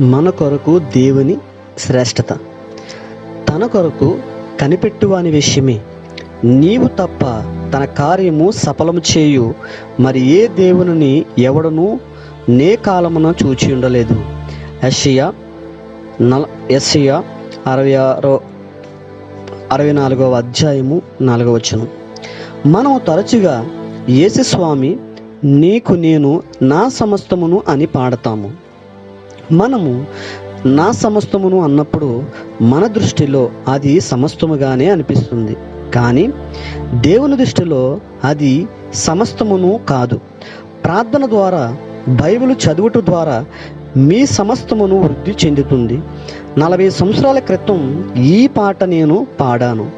మన కొరకు దేవుని శ్రేష్టత. తన కొరకు కనిపెట్టువాని విషయమే. నీవు తప్ప తన కార్యము సఫలము చేయు మరి ఏ దేవుని ఎవడను నే కాలమున చూచి ఉండలేదు. యషియా నల యషియా అరవై ఆరో అరవై నాలుగవ అధ్యాయము నాలుగవ వచనం. మనము తరచుగా యేసుస్వామి నీకు నేను నా సమస్తమును అని పాడతాము. మనము నా సమస్తమును అన్నప్పుడు మన దృష్టిలో అది సమస్తముగానే అనిపిస్తుంది. కానీ దేవుని దృష్టిలో అది సమస్తమును కాదు. ప్రార్థన ద్వారా బైబిల్ చదువుట ద్వారా మీ సమస్తమును వృద్ధి చెందుతుంది. నలభై సంవత్సరాల క్రితం ఈ పాట నేను పాడాను.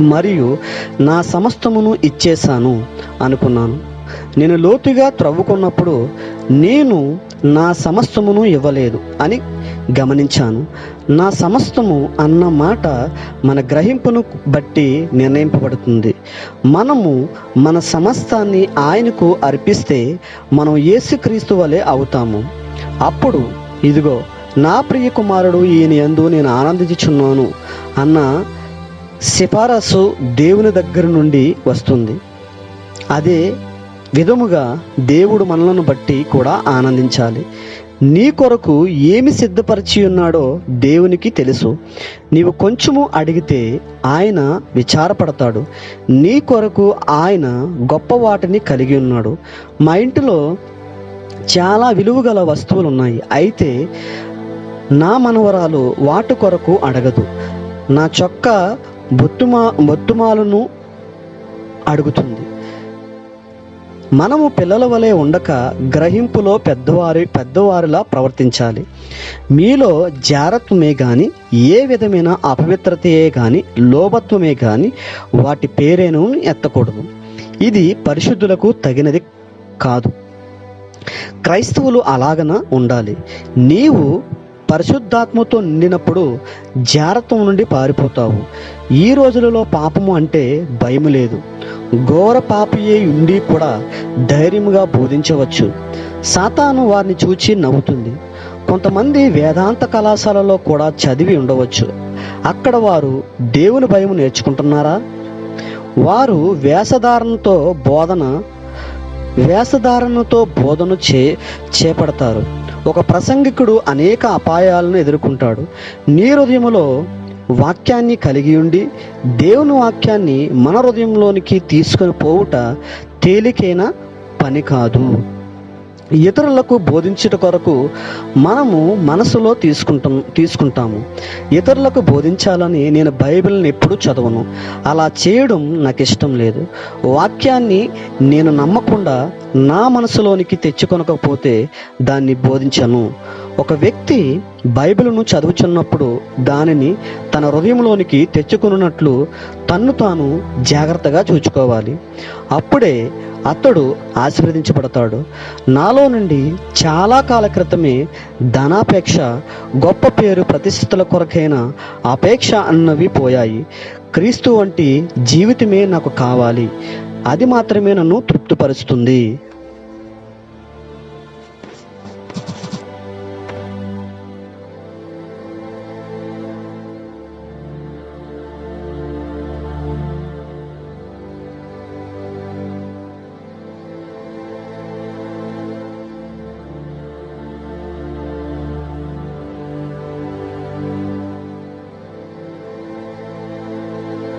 మరియు నా సమస్తమును ఇచ్చేశాను అనుకున్నాను. నేను లోతుగా త్రవ్వుకున్నప్పుడు నేను నా సమస్తమును ఇవ్వలేదు అని గమనించాను. నా సమస్తము అన్న మాట మన గ్రహింపును బట్టి నిర్ణయింపబడుతుంది. మనము మన సమస్తాన్ని ఆయనకు అర్పిస్తే మనం యేసుక్రీస్తు వలె అవుతాము. అప్పుడు ఇదిగో నా ప్రియ కుమారుడు ఈయన యందు నేను ఆనందించుచున్నాను అన్న సిఫారసు దేవుని దగ్గర నుండి వస్తుంది. అదే విధముగా దేవుడు మనలను బట్టి కూడా ఆనందించాలి. నీ కొరకు ఏమి సిద్ధపరిచి ఉన్నాడో దేవునికి తెలుసు. నీవు కొంచెము అడిగితే ఆయన విచారపడతాడు. నీ కొరకు ఆయన గొప్ప వాటిని కలిగి ఉన్నాడు. మా ఇంటిలో చాలా విలువగల వస్తువులు ఉన్నాయి అయితే నా మనవరాలు వాటి కొరకు అడగదు. నా చొక్క బొత్తుమా బొత్తుమాలను అడుగుతుంది. మనము పిల్లల వలె ఉండక గ్రహింపులో పెద్దవారి పెద్దవారిలా ప్రవర్తించాలి. మీలో జారత్వమే కానీ ఏ విధమైన అపవిత్రతయే కానీ లోభత్వమే కానీ వాటి పేరేను ఎత్తకూడదు. ఇది పరిశుద్ధులకు తగినది కాదు. క్రైస్తవులు అలాగన ఉండాలి. నీవు పరిశుద్ధాత్మతో నిండినప్పుడు జారత్వం నుండి పారిపోతావు. ఈ రోజులలో పాపము అంటే భయము లేదు. ఘోర పాపియే ఉండి కూడా ధైర్యంగా బోధించవచ్చు. సాతాను వారిని చూచి నవ్వుతుంది. కొంతమంది వేదాంత కళాశాలలో కూడా చదివి ఉండవచ్చు. అక్కడ వారు దేవుని భయం నేర్చుకుంటున్నారా? వారు వేషధారణతో బోధన వేషధారణతో బోధన చే చేపడతారు. ఒక ప్రసంగికుడు అనేక అపాయాలను ఎదుర్కొంటాడు. నీ హృదయంలో వాక్యాన్ని కలిగి ఉండి దేవుని వాక్యాన్ని మన హృదయంలోనికి తీసుకొని పోవుట తేలికైన పని కాదు. ఇతరులకు బోధించుట కొరకు మనము మనసులో తీసుకుంటాం తీసుకుంటాము. ఇతరులకు బోధించాలని నేను బైబిల్ని ఎప్పుడూ చదవను. అలా చేయడం నాకు ఇష్టం లేదు. వాక్యాన్ని నేను నమ్మకుండా నా మనసులోనికి తెచ్చుకొనకపోతే దాన్ని బోధించను. ఒక వ్యక్తి బైబిల్ను చదువుచున్నప్పుడు దానిని తన హృదయంలోనికి తెచ్చుకున్నట్లు తన్ను తాను జాగ్రత్తగా చూచుకోవాలి. అప్పుడే అతడు ఆశీర్వదించబడతాడు. నాలో నుండి చాలా కాల క్రితమే ధనాపేక్ష గొప్ప పేరు ప్రతిష్ఠితుల కొరకైన అపేక్ష అన్నవి పోయాయి. క్రీస్తు వంటి జీవితమే నాకు కావాలి. అది మాత్రమే నన్ను తృప్తిపరుస్తుంది.